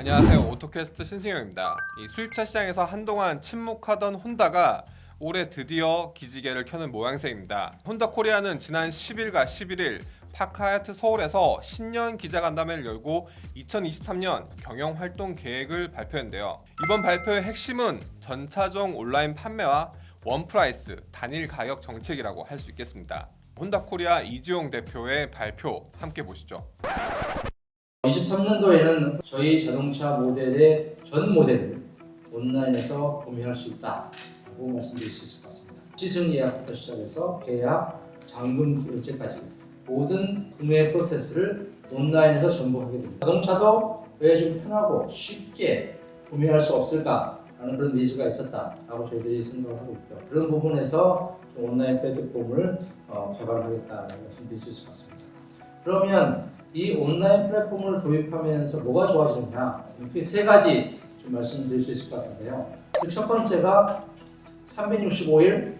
안녕하세요 오토캐스트 신승영입니다. 이 수입차 시장에서 한동안 침묵하던 혼다가 올해 드디어 기지개를 켜는 모양새입니다. 혼다 코리아는 지난 10일과 11일 파카야트 서울에서 신년 기자간담회를 열고 2023년 경영 활동 계획을 발표했는데요. 이번 발표의 핵심은 전차종 온라인 판매와 원 프라이스 단일 가격 정책이라고 할 수 있겠습니다. 혼다 코리아 이지용 대표의 발표 함께 보시죠. 23년도에는 저희 자동차 모델의 전 모델을 온라인에서 구매할 수 있다고 말씀드릴 수 있을 것 같습니다. 시승 예약부터 시작해서 계약, 잔금 결제까지 모든 구매 프로세스를 온라인에서 전부 하게 됩니다. 자동차도 왜 좀 편하고 쉽게 구매할 수 없을까라는 그런 니즈가 있었다라고 저희들이 생각을 하고 있고요. 그런 부분에서 좀 온라인 플랫폼을 어, 개발하겠다라고 말씀드릴 수 있을 것 같습니다. 그러면 이 온라인 플랫폼을 도입하면서 뭐가 좋아지느냐 이렇게 세 가지 좀 말씀드릴 수 있을 것 같은데요. 그 첫 번째가 365일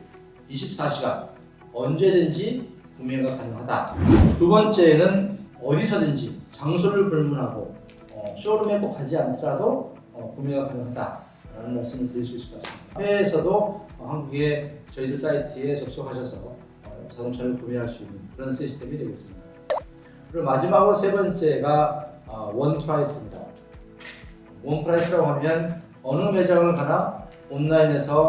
24시간 언제든지 구매가 가능하다. 두 번째는 어디서든지 장소를 불문하고 어, 쇼룸에 꼭 가지 않더라도 어, 구매가 가능하다라는 말씀을 드릴 수 있을 것 같습니다. 해외에서도 어, 한국의 저희들 사이트에 접속하셔서 어, 자동차를 구매할 수 있는 그런 시스템이 되겠습니다. 그리고 마지막으로 세 번째가 어, 원 프라이스입니다. 원 프라이스라고 하면 어느 매장을 가나 온라인에서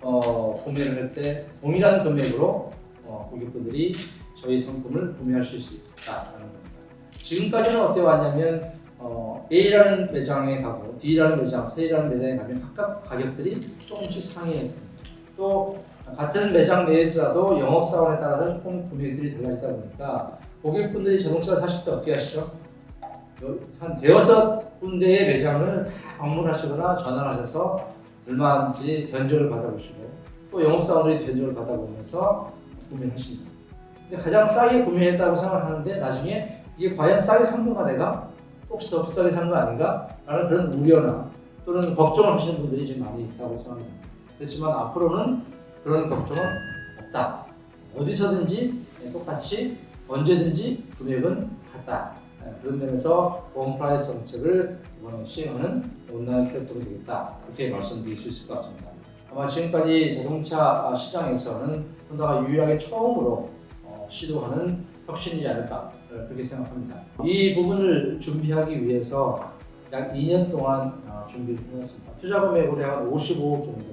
어, 구매를 할 때 동일한 금액으로 어, 고객분들이 저희 상품을 구매할 수 있다라는 겁니다. 지금까지는 어때 왔냐면 어, A라는 매장에 가고 D라는 매장, C라는 매장에 가면 각각 가격들이 조금씩 상해요. 또 같은 매장 내에서라도 영업 사원에 따라서 조금 금액들이 달라지다 보니까 고객분들이 자동차를 사실 때 어떻게 하시죠? 요- 한 대여섯 군데의 매장을 다 방문하시거나 전화를 하셔서 얼마인지 견적을 받아보시고 또 영업사원들이 견적을 받아보면서 구매를 하십니다. 근데 가장 싸게 구매했다고 생각하는데 나중에 이게 과연 싸게 산 건가 내가? 혹시 더 비싸게 산 거 아닌가? 라는 그런 우려나 또는 걱정을 하시는 분들이 좀 많이 있다고 생각합니다. 그렇지만 앞으로는 그런 걱정은 없다. 어디서든지 똑같이 언제든지 금액은 같다. 네, 그런 면에서 원프라이스 정책을 이번에 시행하는 온라인 플랫폼이 되겠다. 이렇게 말씀드릴 수 있을 것 같습니다. 아마 지금까지 자동차 시장에서는 혼다가 유일하게 처음으로 어, 시도하는 혁신이지 않을까 어, 그렇게 생각합니다. 이 부분을 준비하기 위해서 약 2년 동안 어, 준비를 해왔습니다. 투자 금액으로 한 55억 정도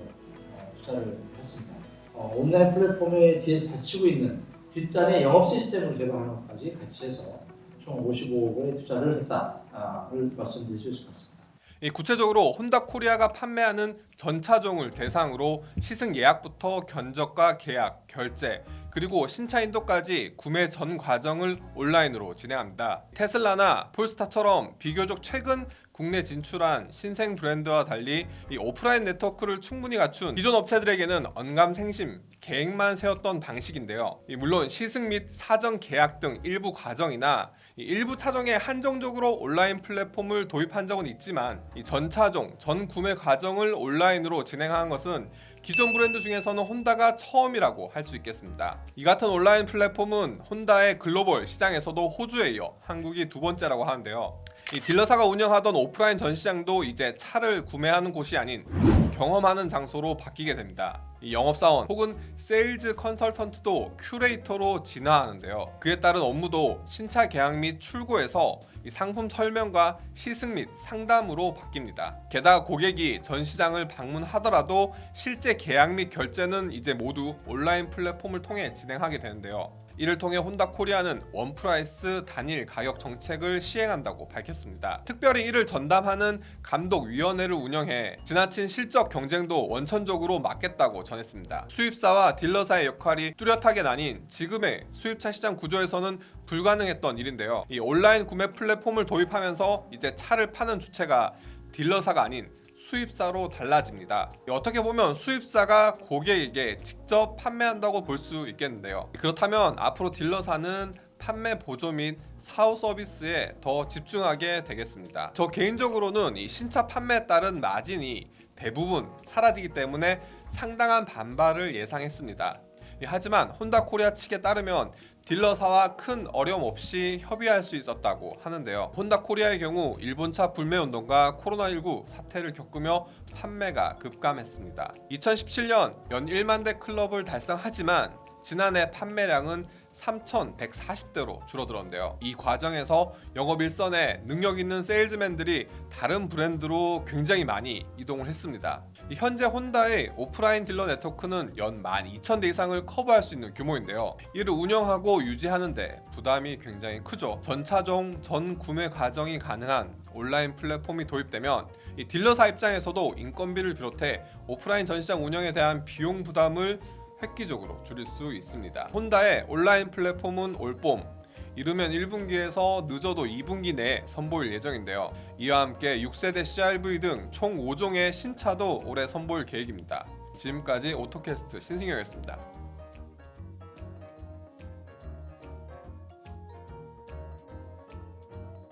어, 투자를 했습니다. 어, 온라인 플랫폼에 뒤에서 받치고 있는 뒷단의 영업 시스템을 개발하는 것까지 같이 해서 총 55억 원의 투자를 했다를 말씀드릴 수 있을 것 같습니다. 이 구체적으로 혼다 코리아가 판매하는 전차종을 대상으로 시승 예약부터 견적과 계약, 결제, 그리고 신차 인도까지 구매 전 과정을 온라인으로 진행합니다. 테슬라나 폴스타처럼 비교적 최근 국내 진출한 신생 브랜드와 달리 이 오프라인 네트워크를 충분히 갖춘 기존 업체들에게는 언감생심 계획만 세웠던 방식인데요. 이 물론 시승 및 사전 계약 등 일부 과정이나 이 일부 차종에 한정적으로 온라인 플랫폼을 도입한 적은 있지만 이전 차종, 전 구매 과정을 온라인으로 진행한 것은 기존 브랜드 중에서는 혼다가 처음이라고 할 수 있겠습니다. 이 같은 온라인 플랫폼은 혼다의 글로벌 시장에서도 호주에 이어 한국이 두 번째라고 하는데요. 이 딜러사가 운영하던 오프라인 전시장도 이제 차를 구매하는 곳이 아닌 경험하는 장소로 바뀌게 됩니다. 이 영업사원 혹은 세일즈 컨설턴트도 큐레이터로 진화하는데요. 그에 따른 업무도 신차 계약 및 출고에서 이 상품 설명과 시승 및 상담으로 바뀝니다. 게다가 고객이 전시장을 방문하더라도 실제 계약 및 결제는 이제 모두 온라인 플랫폼을 통해 진행하게 되는데요. 이를 통해 혼다 코리아는 원 프라이스 단일 가격 정책을 시행한다고 밝혔습니다. 특별히 이를 전담하는 감독위원회를 운영해 지나친 실적 경쟁도 원천적으로 막겠다고 전했습니다. 수입사와 딜러사의 역할이 뚜렷하게 나뉜 지금의 수입차 시장 구조에서는 불가능했던 일인데요. 이 온라인 구매 플랫폼을 도입하면서 이제 차를 파는 주체가 딜러사가 아닌 수입사로 달라집니다. 어떻게 보면 수입사가 고객에게 직접 판매한다고 볼 수 있겠는데요. 그렇다면 앞으로 딜러사는 판매 보조 및 사후 서비스에 더 집중하게 되겠습니다. 저 개인적으로는 이 신차 판매에 따른 마진이 대부분 사라지기 때문에 상당한 반발을 예상했습니다. 예, 하지만 혼다 코리아 측에 따르면 딜러사와 큰 어려움 없이 협의할 수 있었다고 하는데요. 혼다 코리아의 경우 일본차 불매 운동과 코로나19 사태를 겪으며 판매가 급감했습니다. 2017년 연 1만 대 클럽을 달성하지만 지난해 판매량은 3,140대로 줄어들었는데요. 이 과정에서 영업 일선에 능력 있는 세일즈맨들이 다른 브랜드로 굉장히 많이 이동을 했습니다. 이 현재 혼다의 오프라인 딜러 네트워크는 연 12,000대 이상을 커버할 수 있는 규모인데요. 이를 운영하고 유지하는데 부담이 굉장히 크죠. 전차종 전 구매 과정이 가능한 온라인 플랫폼이 도입되면 이 딜러사 입장에서도 인건비를 비롯해 오프라인 전시장 운영에 대한 비용 부담을 획기적으로 줄일 수 있습니다. 혼다의 온라인 플랫폼은 올봄 이르면 1분기에서 늦어도 2분기 내에 선보일 예정인데요. 이와 함께 6세대 CRV 등 총 5종의 신차도 올해 선보일 계획입니다. 지금까지 오토캐스트 신승엽이었습니다.